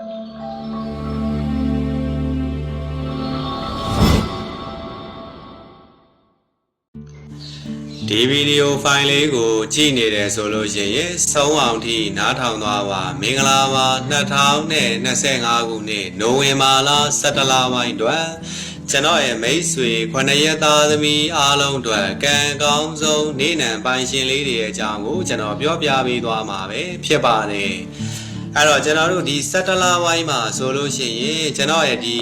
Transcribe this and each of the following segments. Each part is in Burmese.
ဒီဗီဒီယိုဖိုင်လေးကိုကြည့်နေတယ်ဆိုလို့ရှိရင်ဆုံးအောင်ထိနားထောင်သွားပါမင်္ဂလာပါ2025ခုနှစ်နိုဝင်ဘာလ17လပိုင်းတွင်ကျွန်တော်ရဲ့မိတ်ဆွေ9ရက်သားသမီးအားလုံးအတွက်ကံကောင်းဆုံးနေနံပိုင်ရှင်လေးတွေရဲ့အကြောင်းကိုကျွန်တော်ပြောပြပေးသွားမှာပဲဖြစ်ပါတယ် အဲ့တော့ကျွန်တော်တို့ဒီ17လပိုင်းမှာဆိုလို့ရှိရင်ကျွန်တော်ရဲ့ဒီ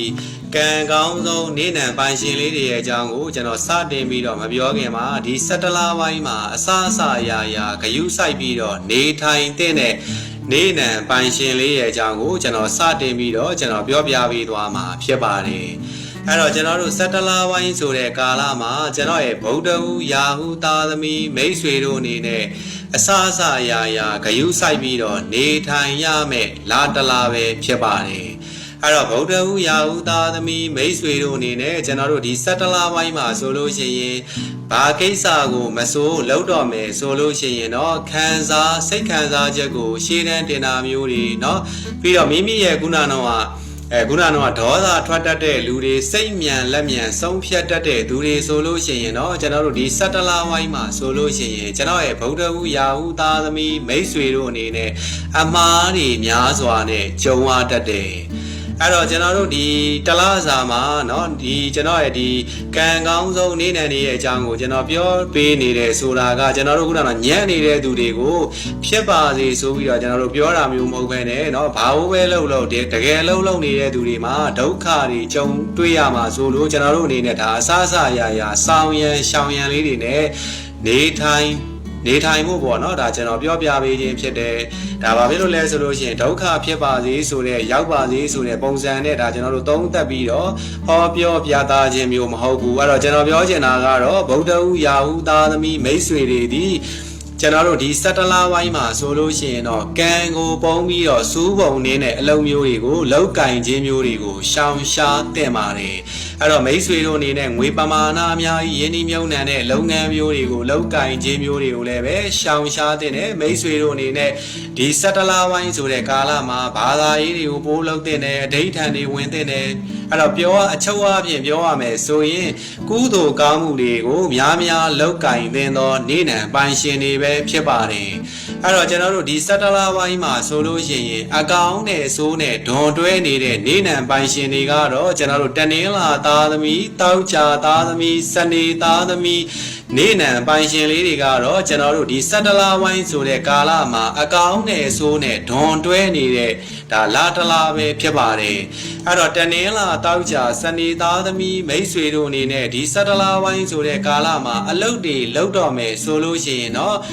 ကံကောင်းဆုံးနေနံပိုင်ရှင်လေးတွေရဲ့အကြောင်းကိုကျွန်တော်စတင်ပြီးတော့မပြောခင်မှာဒီ17လပိုင်းမှာအစအစအရာရာဂယုစိုက်ပြီးတော့နေထိုင်တဲ့နေနံပိုင်ရှင်လေးရဲ့အကြောင်းကိုကျွန်တော်စတင်ပြီးတော့ကျွန်တော်ပြောပြပေးသွားမှာဖြစ်ပါတယ်အဲ့တော့ကျွန်တော်တို့17လပိုင်းဆိုတဲ့ကာလမှာကျွန်တော်ရဲ့ဗုဒ္ဓဟူယာဟုသားသမီးမိတ်ဆွေတို့အနေနဲ့ အစအစအရာရာဂယုစိုက်ပြီးတော့နေထိုင်ရမယ်လာတလာပဲဖြစ်ပါတယ်အဲ့တော့ဗုဒ္ဓဟူယာဟုသားသမီးမိတ်ဆွေတို့အနေနဲ့ကျွန်တော်တို့ဒီ17လပိုင်းမှာဆိုလို့ရှိရင်ဘာကိစ္စကိုမစိုးလောက်တော့မယ်ဆိုလို့ရှိရင်တော့ခံစားစိတ်ခံစားချက်ကိုရှေ့တန်းတင်တာမျိုးတွေเนาะပြီးတော့မိမိရဲ့ခုနကတော့ အဲခုနကတော့ဒေါသထွက်တတ်တဲ့လူတွေစိတ်မြန်လက်မြန်ဆုံးဖြတ်တတ်တဲ့သူတွေဆိုလို့ရှိရင်တော့ကျွန်တော်တို့ဒီ17လဝိုင်းမှာဆိုလို့ရှိရင်ကျွန်တော်ရဲ့ဗုဒ္ဓဟူယာဟုသားသမီးမိတ်ဆွေတို့အနေနဲ့အမားတွေများစွာနဲ့ကြုံရတတ်တယ် အဲ့တော့ကျွန်တော်တို့ဒီတလားစာမှာเนาะဒီကျွန်တော်ရဲ့ဒီကံကောင်းဆုံးနေနေရဲ့အကြောင်းကိုကျွန်တော်ပြောပေးနေတယ်ဆိုတာကကျွန်တော်တို့ခုနကညံ့နေတဲ့သူတွေကိုဖြစ်ပါစေဆိုပြီးတော့ကျွန်တော်တို့ပြောတာမျိုးမဟုတ်ဘဲနဲ့เนาะဘာလို့ပဲလှုပ်လှုပ်တကယ်လှုပ်လှုပ်နေတဲ့သူတွေမှာဒုက္ခတွေကြုံတွေ့ရမှာဆိုလို့ကျွန်တော်တို့အနေနဲ့ဒါအဆအဆအရာရာဆောင်းရန်ရှောင်ရန်လေးတွေနဲ့နေထိုင် နေထိုင်မှုပေါ့နော်ဒါကျွန်တော်ပြောပြပေးခြင်းဖြစ်တယ်ဒါဘာဖြစ်လို့လဲဆိုလို့ရှိရင်ဒုက္ခဖြစ်ပါစေဆိုတဲ့ရောက်ပါစေဆိုတဲ့ပုံစံနဲ့ဒါကျွန်တော်တို့သုံးသပ်ပြီးတော့ဟောပြောပြသခြင်းမျိုးမဟုတ်ဘူးအဲ့တော့ကျွန်တော်ပြောချင်တာကတော့ဗုဒ္ဓဟူယာဟုသားသမီးမိတ်ဆွေတွေဒီ ကျွန်တော်တို့ဒီစက်တလာပိုင်းမှာဆိုလို့ရှိရင်တော့ကံကိုပုံပြီးတော့စူးပုံနေနဲ့အလုံးမျိုးတွေကိုလောက်ကင်ခြင်းမျိုးတွေကိုရှောင်ရှားတင်ပါတယ်အဲ့တော့မိတ်ဆွေတို့အနေနဲ့ငွေပမာဏအများကြီးယင်းဒီမြုံနှံတဲ့လုပ်ငန်းမျိုးတွေကိုလောက်ကင်ခြင်းမျိုးတွေကိုလည်းပဲရှောင်ရှားတင်တယ်မိတ်ဆွေတို့အနေနဲ့ဒီစက်တလာပိုင်းဆိုတဲ့ကာလမှာဘာသာရေးတွေကိုပိုးလုပ်တင်တယ်အဋိဌာန်တွေဝင်တင်တယ်အဲ့တော့ပြောအချုပ်အပြင်ပြောရမယ်ဆိုရင်ကုသိုလ်ကောင်းမှုတွေကိုများများလောက်ကင်တင်သောနေနံပိုင်ရှင်တွေပဲဖြစ်ပါတယ်အဲ့တော့ကျွန်တော်တို့ဒီစက်တလာပိုင်းမှာဆိုလို့ရှိရင်အကောင်နဲ့အစိုးနဲ့ဒွန်တွဲနေတဲ့နေနံပိုင်ရှင်တွေကတော့ကျွန်တော်တို့တနင်္လာသားသမီးတောက်ချာသားသမီးစနေသားသမီးနေနံပိုင်ရှင်လေးတွေကတော့ကျွန်တော်တို့ဒီစက်တလာပိုင်းဆိုတဲ့ကာလမှာအကောင်နဲ့အစိုးနဲ့ဒွန်တွဲနေတဲ့ဒါလာတလာပဲဖြစ်ပါတယ်အဲ့တော့တနင်္လာတောက်ချာစနေသားသမီးမိတ်ဆွေတို့အနေနဲ့ဒီစက်တလာပိုင်းဆိုတဲ့ကာလမှာအလုတ်တွေလောက်တော့မယ်ဆိုလို့ရှိရင်တော့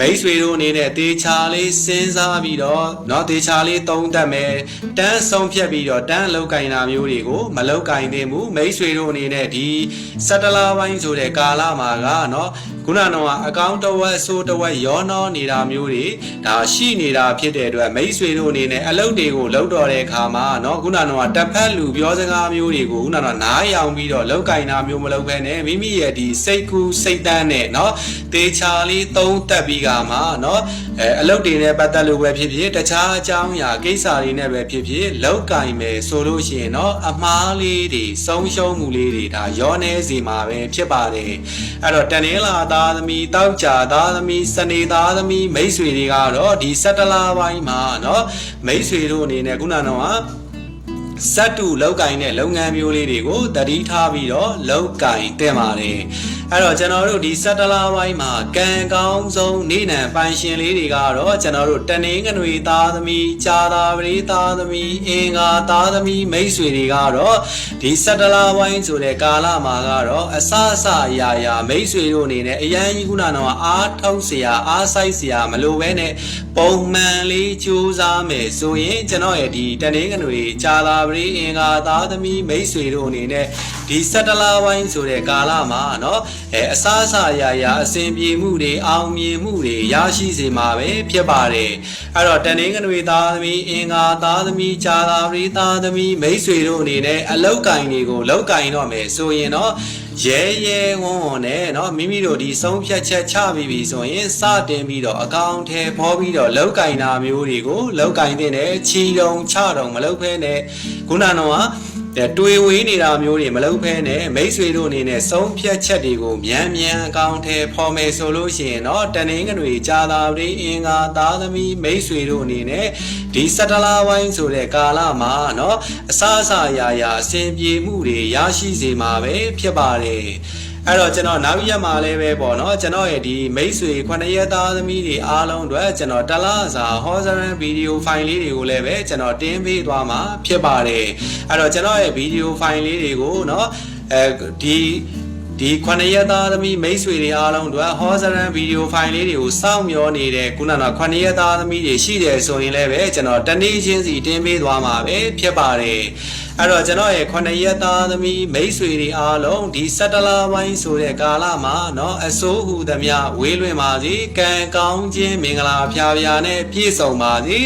မိတ်ဆွေတို့အနေနဲ့တေချာလေးစဉ်းစားပြီးတော့เนาะတေချာလေးသုံးသပ်မယ်တန်းဆုံးဖြတ်ပြီးတော့တန်းလောက်ကင်တာမျိုးတွေကိုမလောက်ကင်သင့်ဘူးမိတ်ဆွေတို့အနေနဲ့ဒီစက်တလာပိုင်းဆိုတဲ့ကာလမှာကเนาะခုနကတော့အကောင့်တစ်ဝက်ဆိုတစ်ဝက်ရောနှောနေတာမျိုးတွေဒါရှိနေတာဖြစ်တဲ့အတွက်မိတ်ဆွေတို့အနေနဲ့အလုပ်တွေကိုလုပ်တော်တဲ့အခါမှာเนาะခုနကတော့တစ်ဖက်လူပြောစကားမျိုးတွေကိုခုနကတော့နားရောင်ပြီးတော့လောက်ကင်တာမျိုးမလုပ်ဘဲနဲ့မိမိရဲ့ဒီစိတ်ကူးစိတ်တန်းနဲ့เนาะတေချာလေးသုံးသက် ပြီးကမှเนาะအဲအလုပ်တွေနဲ့ပတ်သက်လို့ပဲဖြစ်ဖြစ်တခြားအကြောင်းအရာကိစ္စတွေနဲ့ပဲဖြစ်ဖြစ်လောက်ကင်မယ်ဆိုလို့ရှိရင်เนาะအမားလေးတွေဆုံးရှုံးမှုလေးတွေဒါရောနေစီမှာပဲဖြစ်ပါတယ်အဲ့တော့တန်နေလာသားသမီးတောက်ကြသားသမီးစနေသားသမီးမိတ်ဆွေတွေကတော့ဒီစက်တလာပိုင်းမှာเนาะမိတ်ဆွေတို့အနေနဲ့ခုနကတော့စက်တူလောက်ကင်တဲ့လုပ်ငန်းမျိုးလေးတွေကိုတတိထားပြီးတော့လောက်ကင်တင်ပါတယ် အဲ့တော့ကျွန်တော်တို့ဒီစက်တလာပိုင်းမှာကံကောင်းဆုံးနေနံပိုင်ရှင်လေးတွေကတော့ကျွန်တော်တို့တနင်္ဂနွေသားသမီးကြာသာပရိသားသမီးအင်္ဂါသားသမီးမိတ်ဆွေတွေကတော့ဒီစက်တလာပိုင်းဆိုတဲ့ကာလမှာကတော့အစအစအရာရာမိတ်ဆွေတို့အနေနဲ့အရန်ကြီးခုနကတော့အားထုတ်เสียအားဆိုင်เสียမလိုပဲနဲ့ပုံမှန်လေးကြိုးစားမယ်ဆိုရင်ကျွန်တော်ရဲ့ဒီတနင်္ဂနွေကြာသာပရိအင်္ဂါသားသမီးမိတ်ဆွေတို့အနေနဲ့ဒီစက်တလာပိုင်းဆိုတဲ့ကာလမှာเนาะ အဲအစားအစာအရာရာအစဉ်ပြေမှုတွေအောင်မြင်မှုတွေရရှိစေမှာပဲဖြစ်ပါတယ်အဲ့တော့တန်ငင်္ဂနွေသားသမီးအင်္ဂါသားသမီးဂျာသာပရိသားသမီးမိတ်ဆွေတို့အနေနဲ့အလောက်ကင်တွေကိုလောက်ကင်တော့မယ်ဆိုရင်တော့ရဲရဲဝွန်းဝွန်းနဲ့เนาะမိမိတို့ဒီဆုံးဖြတ်ချက်ချပြီးပြီဆိုရင်စတင်ပြီးတော့အကောင့်ထဲဖောပြီးတော့လောက်ကင်တာမျိုးတွေကိုလောက်ကင်တဲ့နဲ့ချီတုံချတုံမလောက်ဖဲနဲ့ခုနကတော့က တဲ့တွေဝေးနေတာမျိုးတွေမလုပ်ဖဲနဲ့မိတ်ဆွေတို့အနေနဲ့ဆုံးဖြတ်ချက်တွေကိုမြန်မြန်အကောင်းထဲပေါ်မယ်ဆိုလို့ရှိရင်တော့တနင်္ဂနွေကြာသာပတိအင်္ဂါသားသမီးမိတ်ဆွေတို့အနေနဲ့ဒီစက်တလာဝိုင်းဆိုတဲ့ကာလမှာเนาะအစားအစာအရာရာအဆင်ပြေမှုတွေရရှိစေမှာပဲဖြစ်ပါတယ် အဲ့တော့ကျွန်တော်နောက်ရက်မှာလည်းပဲပေါ့နော်ကျွန်တော်ရဲ့ဒီမိတ်ဆွေ9ရက်သားသမီးတွေအားလုံးအတွက်ကျွန်တော်တလားစာဟောစရန်ဗီဒီယိုဖိုင်လေးတွေကိုလည်းပဲကျွန်တော်တင်ပေးသွားမှာဖြစ်ပါတယ်အဲ့တော့ကျွန်တော်ရဲ့ဗီဒီယိုဖိုင်လေးတွေကိုနော်အဲဒီ ဒီခုနှစ်ရက်သားသမီးမိတ်ဆွေတွေအားလုံးတို့ဟောစရန်ဗီဒီယိုဖိုင်လေးတွေကိုစောင့်မျှော်နေတဲ့ခုနကခုနှစ်ရက်သားသမီးတွေရှိတယ်ဆိုရင်လည်းပဲကျွန်တော်တနေ့ချင်းစီတင်ပေးသွားမှာပဲဖြစ်ပါတယ်အဲ့တော့ကျွန်တော်ရဲ့ခုနှစ်ရက်သားသမီးမိတ်ဆွေတွေအားလုံးဒီစက်တလာပိုင်းဆိုတဲ့ကာလမှာเนาะအစိုးဟူသမျှဝေးလွင်ပါစေကံကောင်းခြင်းမင်္ဂလာဖျားဖျားနဲ့ပြည့်စုံပါစေ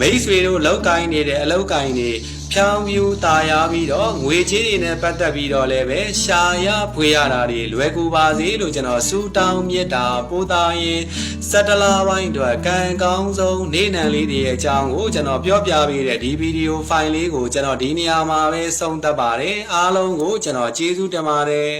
မိတ်ဆွေတို့လောက်ကိုင်းနေတဲ့အလောက်ကိုင်းနေ ဖြောင်းပြူตาရပြီးတော့ငွေကြေးတွေနဲ့ပတ်သက်ပြီးတော့လည်းပဲရှာရဖွေရတာတွေလွယ်ကူပါစေလို့ကျွန်တော်စူတောင်းမြတ်တာပို့သားရင်စက်တလာပိုင်းအတွက်ကံကောင်းဆုံးနေနံလေးတွေရဲ့အကြောင်းကိုကျွန်တော်ပြောပြပေးတဲ့ဒီဗီဒီယိုဖိုင်လေးကိုကျွန်တော်ဒီနေရာမှာပဲဆုံးသက်ပါတယ်အားလုံးကိုကျွန်တော်ကျေးဇူးတင်ပါတယ်